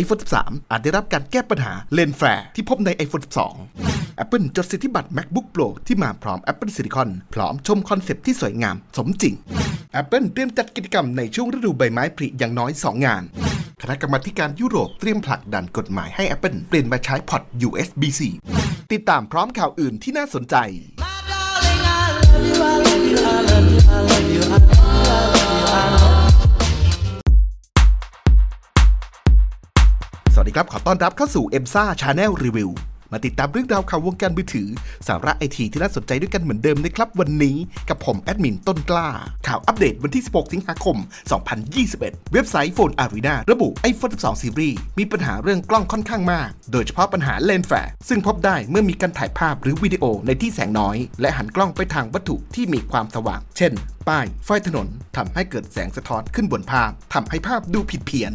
iPhone 13 อาจได้รับการแก้ปัญหาเลนแฟร์ที่พบใน iPhone 12 Apple จดสิทธิบัตร MacBook Pro ที่มาพร้อม Apple Silicon พร้อมชมคอนเซปต์ที่สวยงามสมจริง Apple เตรียมจัดกิจกรรมในช่วงฤดูใบไม้ผลิอย่างน้อย 2 งานคณะกรรมาการยุโรปเตรียมผลักดันกฎหมายให้ Apple เปลี่ยนมาใช้พอร์ต USB-C ติดตามพร้อมข่าวอื่นที่น่าสนใจ วัสดีครับ ขอต้อนรับเข้าสู่ m s a Channel Review มาติดตามเรื่องราวข่าววงการมือถือ สาระไอทีที่น่าสนใจด้วยกันเหมือนเดิมนะครับ วันนี้กับผมแอดมินต้นกล้า ข่าวอัปเดตวันที่ 16 สิงหาคม 2021 เว็บไซต์ Phone Arena ระบุ iPhone 12 Series มีปัญหาเรื่องกล้องค่อนข้างมาก โดยเฉพาะปัญหาเลนส์แฟร์ซึ่งพบได้เมื่อมีการถ่ายภาพหรือวิดีโอในที่แสงน้อย และหันกล้องไปทางวัตถุที่มีความสว่าง เช่น ป้ายไฟถนนทำให้เกิดแสงสะท้อนขึ้นบนภาพทำให้ภาพดูผิดเพี้ยน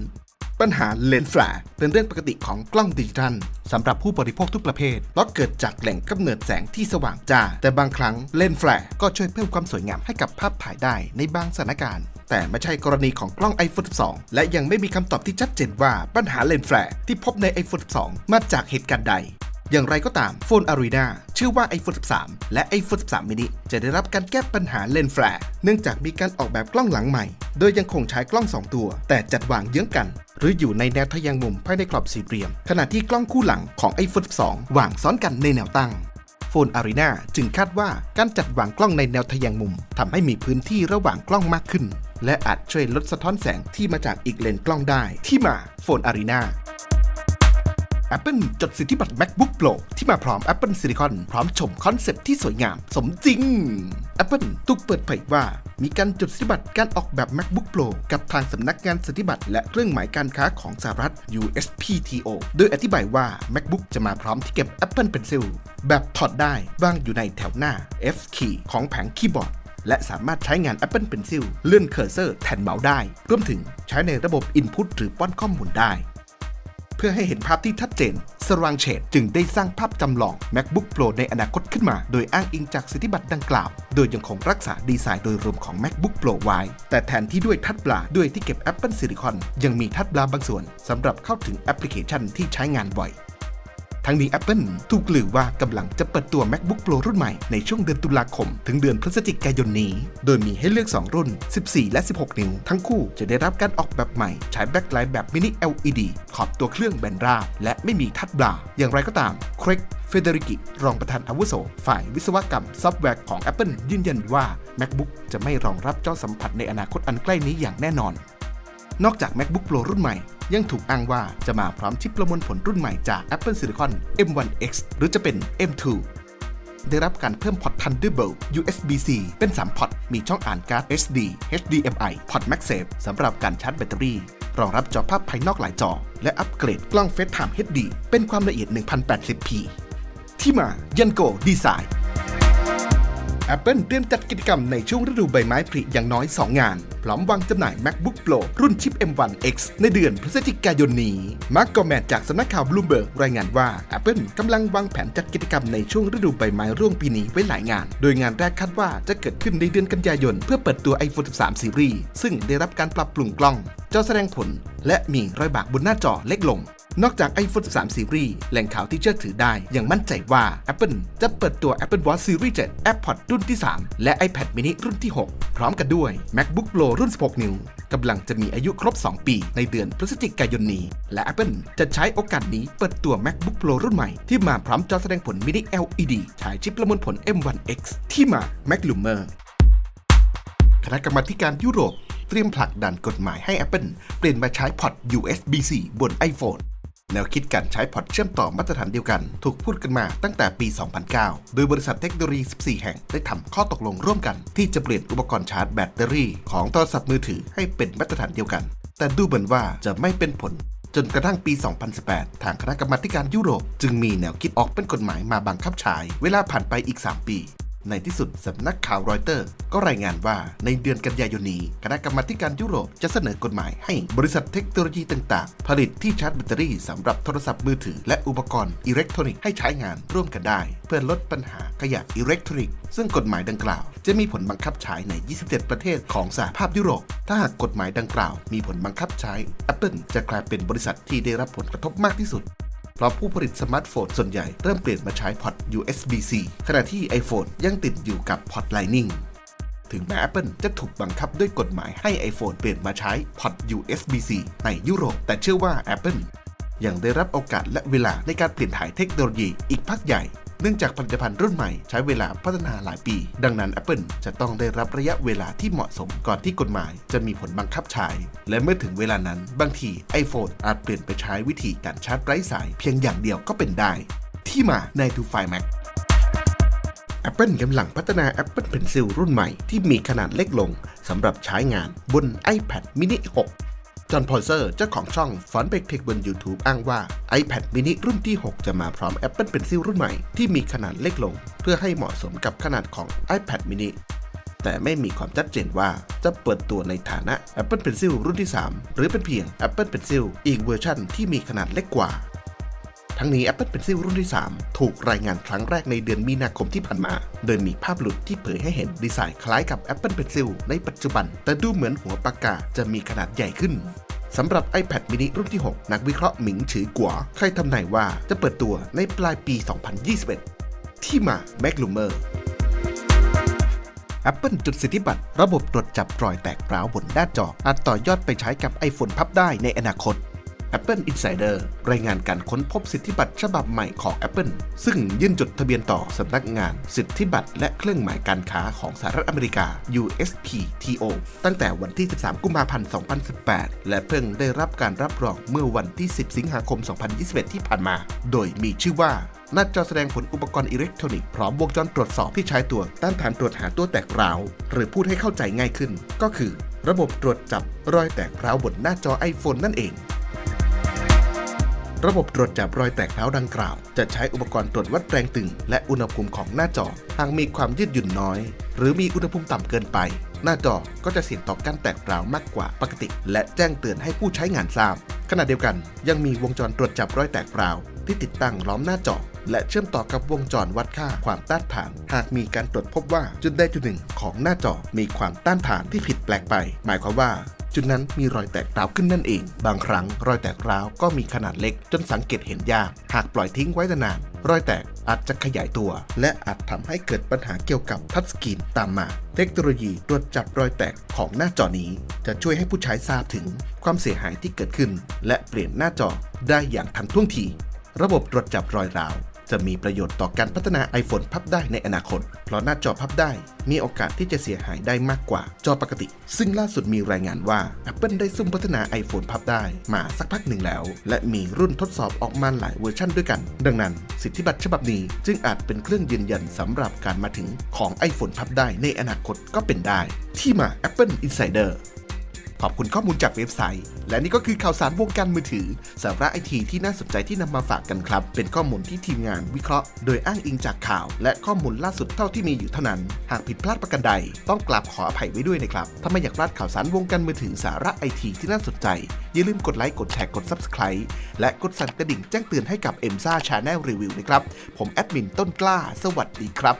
ปัญหาเลนส์แฟร์เป็นเรื่องปกติของกล้องดิจิทัลสำหรับผู้บริโภคทุกประเภทเพราะเกิดจากแหล่งกำเนิดแสงที่สว่างจ้า แต่บางครั้งเลนส์แฟร์ก็ช่วยเพิ่มความสวยงามให้กับภาพถ่ายได้ในบางสถานการณ์ แต่ไม่ใช่กรณีของกล้อง iPhone 12 และยังไม่มีคำตอบที่ชัดเจนว่าปัญหาเลนส์แฟร์ที่พบใน iPhone 12 มาจากเหตุการณ์ใดอย่างไรก็ตาม Phone Arena ชื่อว่า iPhone 13 และ iPhone 13 mini จะได้รับการแก้ปัญหาเลนส์แฟร์เนื่องจากมีการออกแบบกล้องหลังใหม่ โดยยังคงใช้กล้อง 2 ตัว แต่จัดวางเยื้องกัน หรืออยู่ในแนวทะแยงมุมภายในกรอบสี่เหลี่ยม ขณะที่กล้องคู่หลังของ iPhone 12 วางซ้อนกันในแนวตั้งโฟนอารีนาจึงคาดว่าการจัดวางกล้องในแนวทะแยงมุมทำให้มีพื้นที่ระหว่างกล้องมากขึ้น และอาจช่วยลดสะท้อนแสงที่มาจากอีกเลนกล้องได้ ที่มาโฟนอารีนา Apple จดสิทธิบัตร MacBook Pro ที่มาพร้อม Apple Silicon พร้อมชมคอนเซปต์ที่สวยงาม สมจริง Apple ถูกเปิดเผยว่า มีการจดสิทธิบัตรการออกแบบ MacBook Pro กับทางสำนักงานสิทธิบัตรและเครื่องหมายการค้าของสหรัฐ USPTO โดยอธิบายว่า MacBook จะมาพร้อมที่เก็บ Apple Pencil แบบถอดได้วางอยู่ในแถวหน้า F key ของแผงคีย์บอร์ดและสามารถใช้งาน Apple Pencil เลื่อนเคอร์เซอร์แทนเมาส์ได้ รวมถึงใช้ในระบบ Input หรือป้อนข้อมูลได้ เพื่อให้เห็นภาพที่ชัดเจนสรางเฉดจึงได้สร้างภาพจำลอง MacBook Pro ในอนาคตขึ้นมา โดยอ้างอิงจากสิทธิบัตรดังกล่าว โดยยังคงรักษาดีไซน์โดยรวมของ MacBook Pro ไว้ แต่แทนที่ด้วยทัดบลาด้วยที่เก็บ Apple Silicon ยังมีทัดบลาบางส่วนสำหรับเข้าถึงแอปพลิเคชันที่ใช้งานบ่อย ทั้งนี้ Apple ถูกลือว่ากำลังจะเปิดตัว MacBook Pro รุ่นใหม่ในช่วงเดือนตุลาคม ถึงเดือนพฤศจิกายนนี้ โดยมีให้เลือก 2 รุ่น 14 และ 16 นิ้ว ทั้งคู่จะได้รับการออกแบบใหม่ใช้แบ็คไลท์แบบมินิ LED ขอบตัวเครื่องแบนราบและไม่มีทัดบลาอย่างไรก็ตามเครกเฟเดริกิ รองประธานอาวุโส ฝ่ายวิศวกรรมซอฟต์แวร์ของ Apple ยืนยันว่า MacBook จะไม่รองรับจอสัมผัสในอนาคตอันใกล้นี้อย่างแน่นอน นอกจาก MacBook Pro รุ่นใหม่ ยังถูกอ้างว่าจะมาพร้อมชิปประมวลผลรุ่นใหม่จาก Apple Silicon M1X หรือจะเป็น M2 ได้รับการเพิ่มพอร์ต Thunderbolt USB-C เป็น 3 พอร์ต มีช่องอ่านการ์ด SD HDMI พอร์ต MagSafe สำหรับการชาร์จแบตเตอรี่ รองรับจอภาพภายนอกหลายจอ และอัปเกรดกล้อง FaceTime HD เป็นความละเอียด 1080p ที่มายันโกดีไซน์ Apple เตรียมจัดกิจกรรมในช่วงฤดูใบไม้ผลิอย่างน้อย 2 งาน พร้อมวางจำหน่าย MacBook Pro รุ่นชิป M1X ในเดือนพฤศจิกายนนี้ มาร์กกอแมนจากสำนักข่าว Bloomberg รายงานว่า Apple กำลังวางแผนจัดกิจกรรมในช่วงฤดูใบไม้ร่วงปีนี้ไว้หลายงาน โดยงานแรกคาดว่าจะเกิดขึ้นในเดือนกันยายน เพื่อเปิดตัว iPhone 13 Series ซึ่งได้รับการปรับปรุงกล้อง จอแสดงผล และมีรอยบากบนหน้าจอเล็กลง นอกจาก iPhone 13 Series แหล่งข่าวที่เชื่อถือได้ยังมั่นใจว่า Apple จะเปิดตัว Apple Watch Series 7 AirPods รุ่นที่ 3 และ iPad mini รุ่นที่ 6 พร้อมกันด้วย MacBook Pro รุ่น 16 นิ้วกำลังจะมีอายุครบ 2 ปี ในเดือนพฤศจิกายนนี้ และ Apple จะใช้โอกาสนี้เปิดตัว MacBook Pro รุ่นใหม่ ที่มาพร้อมจอแสดงผล mini LED ฉายชิปประมวลผล M1X ที่มา Mac Lumer คณะกรรมาการยุโรปเตรียมผลักดันกฎหมายให้ Apple เปลี่ยนมาใช้พอร์ต USB-C บน iPhone แนวคิดการใช้พอร์ตเชื่อมต่อมาตรฐานเดียวกัน ถูกพูดกันมาตั้งแต่ปี 2009 โดยบริษัทเทคโนโลยี 14 แห่งได้ทำข้อตกลงร่วมกัน ที่จะเปลี่ยนอุปกรณ์ชาร์จแบตเตอรี่ของโทรศัพท์มือถือให้เป็นมาตรฐานเดียวกัน แต่ดูเหมือนว่าจะไม่เป็นผลจนกระทั่งปี 2018 ทางคณะกรรมาการยุโรป จึงมีแนวคิดออกเป็นกฎหมายมาบังคับใช้ เวลาผ่านไปอีก 3 ปี ในที่สุดสำนักข่าวรอยเตอร์ ก็รายงานว่าในเดือนกันยายนนี้ คณะกรรมาการยุโรปจะเสนอกฎหมายให้บริษัทเทคโนโลยีต่างๆ ผลิตที่ชาร์จแบตเตอรี่สำหรับโทรศัพท์มือถือและอุปกรณ์อิเล็กทรอนิกส์ให้ใช้งานร่วมกันได้ เพื่อลดปัญหาขยะอิเล็กทรอนิกส์ซึ่งกฎหมายดังกล่าว จะมีผลบังคับใช้ใน 27 ประเทศของสหภาพยุโรป ถ้าหากกฎหมายดังกล่าว มีผลบังคับใช้ Apple จะกลายเป็นบริษัทที่ได้รับผลกระทบมากที่สุด เพราะผู้ผลิตสมาร์ทโฟนส่วนใหญ่เริ่มเปลี่ยนมาใช้พอร์ต USB-C ขณะที่ iPhone ยังติดอยู่กับพอร์ต Lightning ถึงแม้ Apple จะถูกบังคับด้วยกฎหมายให้ iPhone เปลี่ยนมาใช้พอร์ต USB-C ในยุโรป แต่เชื่อว่า Apple ยังได้รับโอกาสและเวลาในการเปลี่ยนถ่ายเทคโนโลยีอีกพักใหญ่ เนื่องจากผลิตภัณฑ์รุ่นใหม่ใช้เวลาพัฒนาหลายปี ดังนั้น Apple จะต้องได้รับระยะเวลาที่เหมาะสมก่อนที่กฎหมายจะมีผลบังคับใช้ และเมื่อถึงเวลานั้น บางที iPhone อาจเปลี่ยนไปใช้วิธีการชาร์จไร้สายเพียงอย่างเดียวก็เป็นได้ ที่มาใน To Find Mac Apple กำลังพัฒนา Apple Pencil รุ่นใหม่ที่มีขนาดเล็กลงสำหรับใช้งานบน iPad mini 6 จอห์นพอลเซอร์เจ้าของช่องฟอนเบกเทคบน YouTube อ้างว่า iPad mini รุ่นที่ 6 จะมาพร้อม Apple Pencil รุ่นใหม่ที่มีขนาดเล็กลง เพื่อให้เหมาะสมกับขนาดของ iPad mini แต่ไม่มีความชัดเจนว่าจะเปิดตัวในฐานะ Apple Pencil รุ่นที่ 3 หรือเป็นเพียง Apple Pencil อีกเวอร์ชันที่มีขนาดเล็กกว่า ทั้งนี้ Apple Pencil รุ่นที่ 3 ถูกรายงานครั้งแรกในเดือนมีนาคมที่ผ่านมา โดยมีภาพหลุดที่เผยให้เห็นดีไซน์คล้ายกับ Apple Pencil ในปัจจุบัน แต่ดูเหมือนหัวปากกาจะมีขนาดใหญ่ขึ้นสำหรับ iPad mini รุ่นที่ 6 นักวิเคราะห์หมิงฉือกัวเคยทำนายว่าจะเปิดตัวในปลายปี 2021 ที่มา m a c l u m e r Apple จุดสิทธิบัตรระบบตรวจจับรอยแตกร้าวบนหน้าจออาจต่อยอดไปใช้กับ iPhone พับได้ในอนาคต Apple Insider รายงานการค้นพบสิทธิบัตรฉบับใหม่ของ Apple ซึ่งยื่นจดทะเบียนต่อสำนักงาน สิทธิบัตรและเครื่องหมายการค้าของสหรัฐอเมริกา USPTO ตั้งแต่วันที่ 13 กุมภาพันธ์ 2018 และเพิ่งได้รับการรับรองเมื่อวันที่ 10 สิงหาคม 2021 ที่ผ่านมา โดยมีชื่อว่าหน้าจอแสดงผลอุปกรณ์อิเล็กทรอนิกส์พร้อมวงจรตรวจสอบที่ใช้ตัวต้านทานตรวจหาตัวแตกร้าว หรือพูดให้เข้าใจง่ายขึ้น ก็คือ ระบบตรวจจับรอยแตกร้าวบนหน้าจอ iPhone นั่นเอง ระบบตรวจจับรอยแตกร้าวดังกล่าว จะใช้อุปกรณ์ตรวจวัดแรงตึง และอุณหภูมิของหน้าจอ หากมีความยืดหยุ่นน้อย หรือมีอุณหภูมิต่ำเกินไป หน้าจอก็จะเสี่ยงต่อการแตกร้าวมากกว่าปกติ และแจ้งเตือนให้ผู้ใช้งานทราบ ขณะเดียวกัน ยังมีวงจรตรวจจับรอยแตกร้าวที่ติดตั้งล้อมหน้าจอ และเชื่อมต่อกับวงจรวัดค่าความต้านทาน หากมีการตรวจพบว่าจุดใดจุดหนึ่งของหน้าจอมีความต้านทานที่ผิดแปลกไป หมายความว่า จุดนั้นมีรอยแตกร้าวขึ้นนั่นเอง บางครั้งรอยแตกร้าวก็มีขนาดเล็กจนสังเกตเห็นยาก หากปล่อยทิ้งไว้นานรอยแตกอาจจะขยายตัว และอาจทำให้เกิดปัญหาเกี่ยวกับทัชสกรีนตามมา เทคโนโลยีตรวจจับรอยแตกของหน้าจอนี้ จะช่วยให้ผู้ใช้ทราบถึงความเสียหายที่เกิดขึ้น และเปลี่ยนหน้าจอได้อย่างทันท่วงที ระบบตรวจจับรอยร้าว จะมีประโยชน์ต่อการพัฒนา iPhone พับได้ในอนาคต เพราะหน้าจอพับได้ มีโอกาสที่จะเสียหายได้มากกว่าจอปกติ ซึ่งล่าสุดมีรายงานว่า Apple ได้ซุ่มพัฒนา iPhone พับได้มาสักพักหนึ่งแล้ว และมีรุ่นทดสอบออกมาหลายเวอร์ชันด้วยกัน ดังนั้น สิทธิบัตรฉบับนี้จึงอาจเป็นเครื่องยืนยันสำหรับการมาถึงของ iPhone พับได้ในอนาคตก็เป็นได้ ที่มา Apple Insider ขอบคุณข้อมูลจากเว็บไซต์ และนี่ก็คือข่าวสารวงการมือถือสาระไอทีที่น่าสนใจที่นำมาฝากกันครับ เป็นข้อมูลที่ทีมงานวิเคราะห์ โดยอ้างอิงจากข่าว และข้อมูลล่าสุดเท่าที่มีอยู่เท่านั้น หากผิดพลาดประการใด ต้องกราบขออภัยไว้ด้วยนะครับถ้าไม่อยากพลาดข่าวสารวงการมือถือสาระไอทีที่น่าสนใจ อย่าลืมกดไลค์กดแชร์กด Subscribe และกดสั่นกระดิ่งแจ้งเตือนให้กับ e m s a Channel Review นะครับผมแอดมินต้นกล้า สวัสดีครับ